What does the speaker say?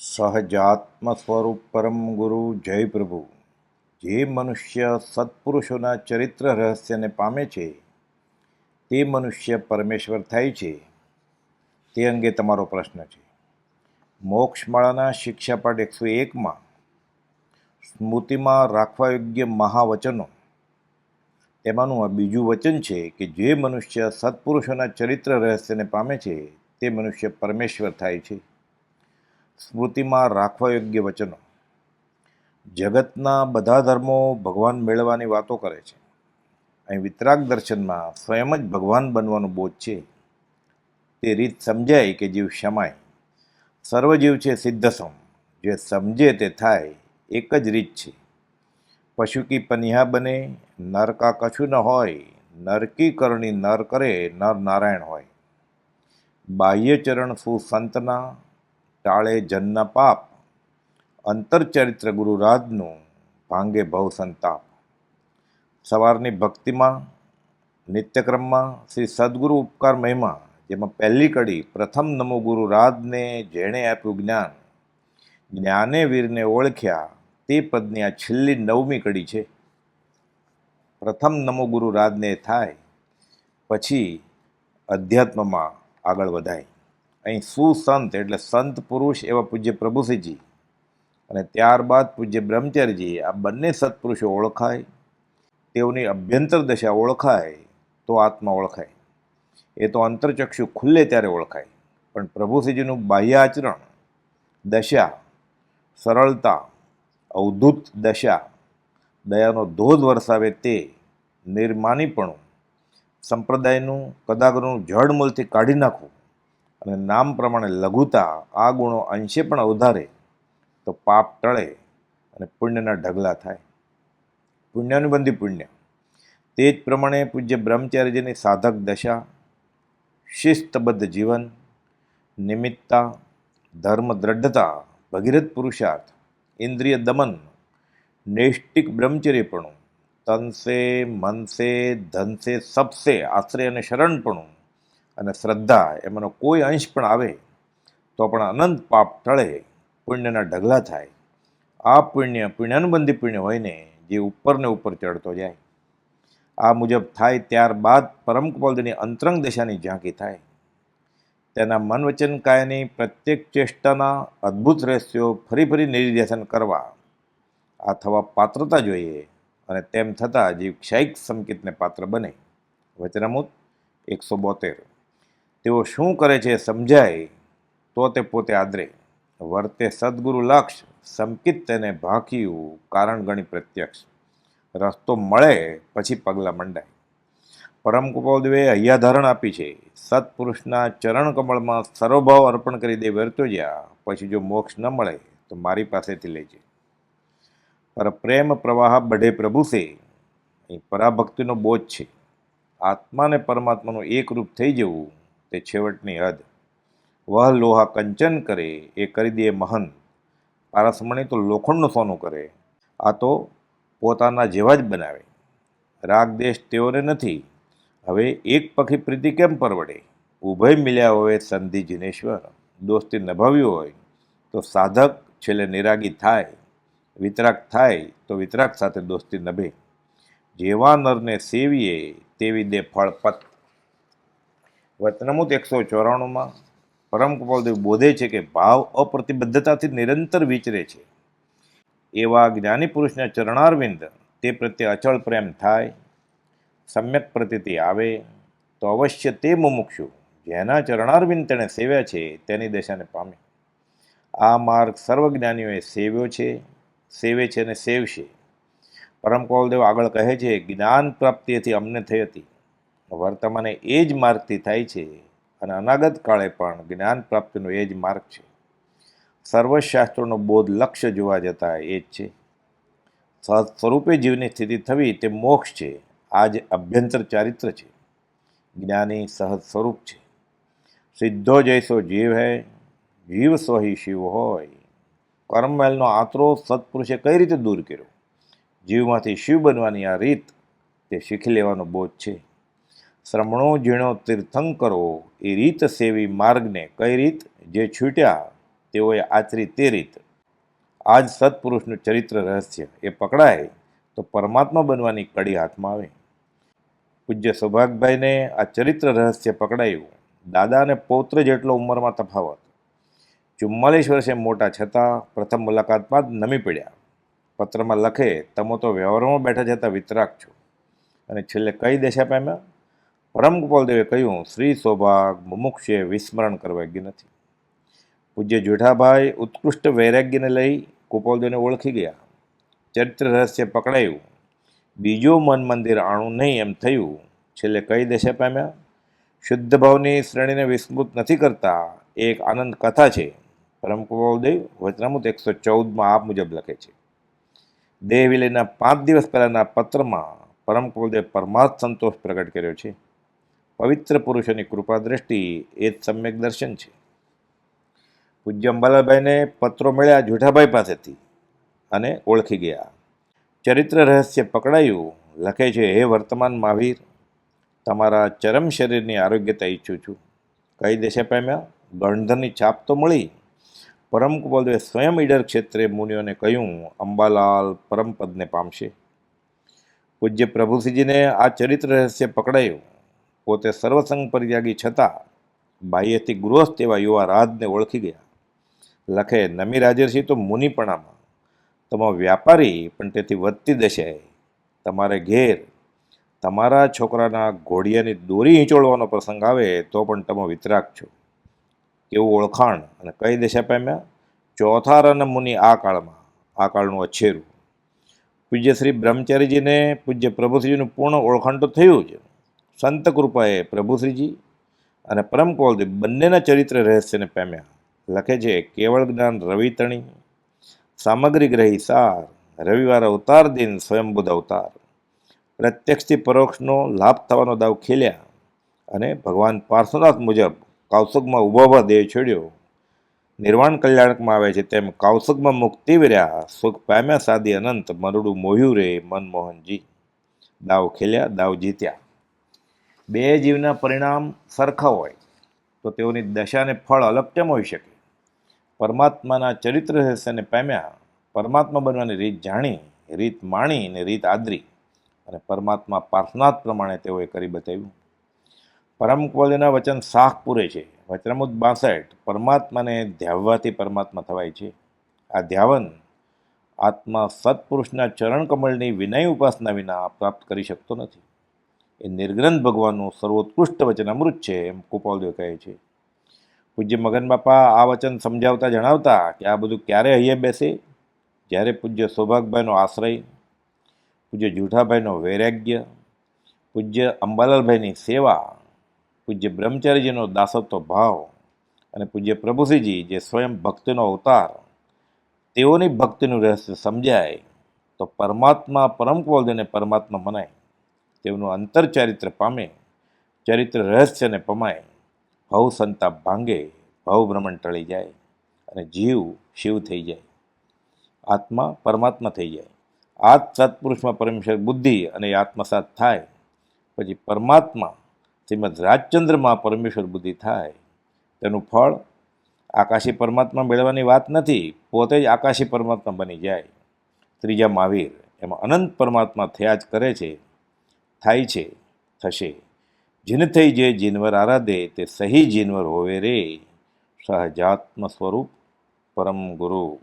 સહજાત્મ સ્વરૂપ પરમ ગુરુ જય પ્રભુ જે મનુષ્ય સત્પુરુષોના ચરિત્ર રહસ્યને પામે છે તે મનુષ્ય પરમેશ્વર થાય છે તે અંગે તમારો પ્રશ્ન છે મોક્ષમાળાના શિક્ષાપાઠ એકસો એકમાં સ્મૃતિમાં રાખવા યોગ્ય મહાવચનો તેમાંનું આ બીજું વચન છે કે જે મનુષ્ય સત્પુરુષોના ચરિત્ર રહસ્યને પામે છે તે મનુષ્ય પરમેશ્વર થાય છે સ્મૃતિમાં રાખવા યોગ્ય વચનો. જગતના બધા ધર્મો ભગવાન મેળવવાની વાતો કરે છે. અહીં વિતરાગ દર્શનમાં સ્વયં જ ભગવાન બનવાનું બોધ છે. તે રીત સમજાય કે જીવ ક્ષમાય સર્વજીવ છે સિદ્ધસમ. જે સમજે તે થાય, એક જ રીત છે. પશુ કી પનિહા બને, નર કા કશું ન હોય નરકી કરણી નર કરે, નર નારાયણ હોય. બાહ્ય ચરણ સુસંતના ટાળે જન્ન પાપ. અંતરચરિત્ર ગુરુરાજનું ભાંગે ભવ સંતાપ. સવારની ભક્તિમાં, નિત્યક્રમમાં, શ્રી સદગુરુ ઉપકાર મહિમા, જેમાં પહેલી કડી પ્રથમ નમો ગુરુ રાજને જેણે આપ્યું જ્ઞાન, જ્ઞાને વીરને ઓળખ્યા, તે પદની આ છેલ્લી નવમી કડી છે. પ્રથમ નમો ગુરુ રાજને થાય, પછી અધ્યાત્મમાં આગળ વધાય. અહીં સુસંત એટલે સંત પુરુષ એવા પૂજ્ય પ્રભુસિંહજી અને ત્યારબાદ પૂજ્ય બ્રહ્મચર્યજી, આ બંને સત્પુરુષો ઓળખાય. તેઓની અભ્યંતર દશા ઓળખાય, તો આત્મા ઓળખાય. એ તો અંતરચક્ષુ ખુલ્લે ત્યારે ઓળખાય. પણ પ્રભુસિંહજીનું બાહ્ય આચરણ, દશા, સરળતા, અવધૂત દશા, દયાનો ધોધ વરસાવે તે નિર્માનીપણું, સંપ્રદાયનું, કદાગરનું જળમૂલથી કાઢી નાખવું અને નામ પ્રમાણે લઘુતા, આ ગુણો અંશે પણ અવધારે, તો પાપ ટળે અને પુણ્યના ઢગલા થાય. પુણ્યાનુબંધી પુણ્ય. તે જ પ્રમાણે પૂજ્ય બ્રહ્મચાર્યજીની સાધક દશા, શિસ્તબદ્ધ જીવન નિમિત્તા ધર્મ દ્રઢતા ભગીરથ પુરુષાર્થ, ઇન્દ્રિય દમન નૈષ્ટિક બ્રહ્મચર્યપણું, તનસે, મનસે, ધનસે, સબસે, આશ્રય અને શરણપણું અને શ્રદ્ધા, એમાંનો કોઈ અંશ પણ આવે તો પણ અનંત પાપ ટળે, પુણ્યના ઢગલા થાય. આ પુણ્ય પુણ્યાનુબંધી પુણ્ય હોય ને, જે ઉપરને ઉપર ચડતો જાય. આ મુજબ થાય ત્યારબાદ પરમ કપાલજીની અંતરંગ દશાની ઝાંકી થાય. તેના મન વચન કાયની પ્રત્યેક ચેષ્ટાના અદ્ભુત રહસ્યો ફરી ફરી નિર્દેશન કરવા. આ થવા પાત્રતા જોઈએ અને તેમ થતાં જીવ ક્ષયિક સંકેતને પાત્ર બને. વચનામૂત એકસો બોતેર. તેઓ શું કરે છે સમજાય, તો તે પોતે આદરે. વર્તે સદગુરુ લક્ષ, સંકિત તેને ભાંક્યું, કારણ ગણી પ્રત્યક્ષ. રસ્તો મળે, પછી પગલાં મંડાય. પરમ કૃપાદેવે હૈયાધારણ આપી છે, સત્પુરુષના ચરણ કમળમાં સર્વભાવ અર્પણ કરી દે વર્તો જ્યાં, પછી જો મોક્ષ ન મળે, તો મારી પાસેથી લેજે. પર પ્રેમ પ્રવાહ બઢે પ્રભુ છે એ પરાભક્તિનો બોધ છે. આત્માને પરમાત્માનું એકરૂપ થઈ જવું તે છેવટની હદ. વહ લોહા કંચન કરે, એ કરી દે મહન. પારસમણી તો લોખંડનું સોનું કરે. આ તો પોતાના જેવા જ બનાવે. રાગ દેશ તેઓને નથી. હવે એક પખી પ્રીતિ કેમ પરવડે? ઉભય મિલ્યા હોય સંધિ જિનેશ્વર. દોસ્તી નભાવ્યું હોય તો સાધક છેલ્લે નિરાગી થાય. વિતરાગ થાય તો વિતરાગ સાથે દોસ્તી નભે. જેવા નરને સેવીએ તેવી દે ફળ પત વચનમૂત એકસો ચોરાણુંમાં પરમ કપાલદેવ બોધે છે કે ભાવ અપ્રતિબદ્ધતાથી નિરંતર વિચરે છે. એવા જ્ઞાની પુરુષના ચરણારવિંદ તે પ્રત્યે અચળ પ્રેમ થાય, સમ્યક પ્રતિતિ આવે, તો અવશ્ય તે મુમુક્ષુ જેના ચરણારવિંદ તેણે સેવ્યા છે તેની દશાને પામે. આ માર્ગ સર્વજ્ઞાનીઓએ સેવ્યો છે, સેવે છે અને સેવશે. પરમ કૌલદેવ આગળ કહે છે, જ્ઞાન પ્રાપ્તિથી અમને થઈ હતી. વર્તમાને એ જ માર્ગથી થાય છે અને અનાગત કાળે પણ જ્ઞાન પ્રાપ્તિનો એ જ માર્ગ છે. સર્વશાસ્ત્રોનો બોધ લક્ષ્ય જોવા જતા એ જ છે. સહજ સ્વરૂપે જીવની સ્થિતિ થવી તે મોક્ષ છે. આ જ અભ્યંતર ચારિત્ર છે. જ્ઞાની સહજ સ્વરૂપ છે. સિદ્ધો જૈસો જીવ હૈ, જીવ સોહી શિવ હોય. કર્મવેલનો આતરો સત્પુરુષે કઈ રીતે દૂર કર્યો? જીવમાંથી શિવ બનવાની આ રીત તે શીખી લેવાનો બોધ છે. શ્રમણો ઝીણો તીર્થંકરો એ રીત સેવી માર્ગને કઈ રીત? જે છૂટ્યા, તેઓએ આચરી તે રીત. આ જ સત્પુરુષનું ચરિત્ર રહસ્ય. એ પકડાય, તો પરમાત્મા બનવાની કડી હાથમાં આવે. પૂજ્ય સૌભાગભાઈને આ ચરિત્ર રહસ્ય પકડાયું. દાદા અને પૌત્ર જેટલો ઉંમરમાં તફાવત. ચુમ્માલીસ વર્ષે મોટા છતાં, પ્રથમ મુલાકાતમાં જ નમી પડ્યા. પત્રમાં લખે, તમો તો વ્યવહારમાં બેઠા જતા વિતરાક છો. અને છેલ્લે કઈ દેશા પામ્યા પરમ ગોપાલદેવે કહ્યું, શ્રી સૌભાગ મુમુક્ષે વિસ્મરણ કરવાગ્ય નથી. પૂજ્ય જેઠાભાઈ ઉત્કૃષ્ટ વૈરાગ્યને લઈ ગોપાલદેવને ઓળખી ગયા. ચરિત્ર રહસ્ય પકડાયું. બીજું મન મંદિર આણું નહીં એમ થયું. છેલ્લે કઈ દશા પામ્યા? શુદ્ધ ભાવની શ્રેણીને વિસ્મૃત નથી કરતા. એક આનંદ કથા છે. પરમ ગોપાલદેવ વચનામૃત એકસો ચૌદમાં આ મુજબ લખે છે. દેહ વિલયના પાંચ દિવસ પહેલાંના પત્રમાં પરમ કુલદેવ પરમાર્થ સંતોષ પ્રગટ કર્યો છે. પવિત્ર પુરુષોની કૃપા દ્રષ્ટિ એ જ સમ્યક દર્શન છે. પૂજ્ય અંબાલાલભાઈને પત્રો મળ્યા જુઠાભાઈ પાસેથી અને ઓળખી ગયા. ચરિત્ર રહસ્ય પકડાયું, લખે છે, હે વર્તમાન મહાવીર, તમારા ચરમ શરીરની આરોગ્યતા ઈચ્છું છું. કઈ દેશે પામ્યા ગણધરની છાપ તો મળી. પરમ કુબલદેવે સ્વયં ઈડર ક્ષેત્રે મુનિઓને કહ્યું, અંબાલાલ પરમપદને પામશે. પૂજ્ય પ્રભુસિંહજીને આ ચરિત્ર રહસ્ય પકડાયું. પોતે સર્વસંગ પરિત્યાગી છતાં બાહ્યથી ગૃહસ્થ એવા યુવા રાજને ઓળખી ગયા. લખે નમી રાજર્ષિ તો મુનિપણામાં. તમે વ્યાપારી, પણ તેથી વધતી દશાએ. તમારે ઘેર, તમારા છોકરાના ઘોડિયાની દોરી હિંચોળવાનો પ્રસંગ આવે તો પણ તમે વિતરાક છો કેવું ઓળખાણ અને કઈ દિશા પામ્યા? ચોથા રન મુનિ આ કાળમાં, આ કાળનું અછેરું. પૂજ્ય શ્રી બ્રહ્મચારીજીને પૂજ્ય પ્રભુશ્રીનું પૂર્ણ ઓળખાણ તો થયું જ. સંત કૃપાએ પ્રભુશ્રીજી અને પરમ કોલદેવ બંનેના ચરિત્ર રહસ્યને પામ્યા લખે છે, કેવળ જ્ઞાન રવિતણી સામગ્રી ગ્રહી સાર, રવિવાર અવતાર દિન સ્વયંબુદ્ધ અવતાર. પ્રત્યક્ષથી પરોક્ષનો લાભ થવાનો દાવ ખેલ્યા અને ભગવાન પાર્શ્વનાથ મુજબ કૌશકમાં ઊભા દેહ છોડ્યો. નિર્વાણ કલ્યાણકમાં આવે છે તેમ કૌશકમાં મુક્તિ વર્યા, સુખ પામ્યા સાદી અનંત, મરડું મોહ્યું રે મનમોહનજી. દાવ ખેલ્યા, દાવ જીત્યા. બે જીવના પરિણામ સરખા હોય, તો તેઓની દશાને ફળ અલગ કેમ હોઈ શકે? પરમાત્માના ચરિત્ર રહસ્યને પામ્યા પરમાત્મા બનવાની રીત જાણી, રીત માણી અને રીત આદરી, અને પરમાત્મા પાર્થનાથ પ્રમાણે તેઓએ કરી બતાવ્યું. પરમ કવલના વચન સાખ પૂરે છે. વચનમુદ બાસઠ, પરમાત્માને ધ્યાવવાથી પરમાત્મા થવાય છે. આ ધ્યાવન આત્મા સત્પુરુષના ચરણ કમળની વિનય ઉપાસના વિના પ્રાપ્ત કરી શકતો નથી. એ નિર્ગ્રંથ ભગવાનનું સર્વોત્કૃષ્ટ વચન અમૃત છે એમ કૃપાલદેવ કહે છે. પૂજ્ય મગન બાપા આ વચન સમજાવતા જણાવતા કે આ બધું ક્યારે અહીંયા બેસે? જ્યારે પૂજ્ય સૌભાગભાઈનો આશ્રય, પૂજ્ય જૂઠાભાઈનો વૈરાગ્ય, પૂજ્ય અંબાલાલભાઈની સેવા, પૂજ્ય બ્રહ્મચારીજીનો દાસત્વ ભાવ અને પૂજ્ય પ્રભુસિંહજી જે સ્વયં ભક્તિનો અવતાર, તેઓની ભક્તિનું રહસ્ય સમજાય તો પરમાત્મા પરમ કવલદેને પરમાત્મા મનાય. તેઓનું અંતર ચરિત્ર પામે, ચરિત્ર રહસ્યને પમાય, ભવ સંતાપ ભાંગે, ભવ ભ્રમણ ટળી જાય અને જીવ શિવ થઈ જાય. આત્મા પરમાત્મા થઈ જાય. આ જ સત્પુરુષમાં પરમેશ્વર બુદ્ધિ અને આત્મસાત થાય. પછી પરમાત્મા શ્રીમદ રાજચંદ્રમાં પરમેશ્વર બુદ્ધિ થાય. તેનું ફળ આકાશી પરમાત્મા મેળવવાની વાત નથી, પોતે જ આકાશી પરમાત્મા બની જાય. ત્રીજા મહાવીર, એમાં અનંત પરમાત્મા થયા જ કરે છે. થાય છે, થશે. જીન થઈ જે જીનવર આરાધે, તે સહી જીનવર હોવે રે. સહજાત્મ સ્વરૂપ પરમ ગુરુ.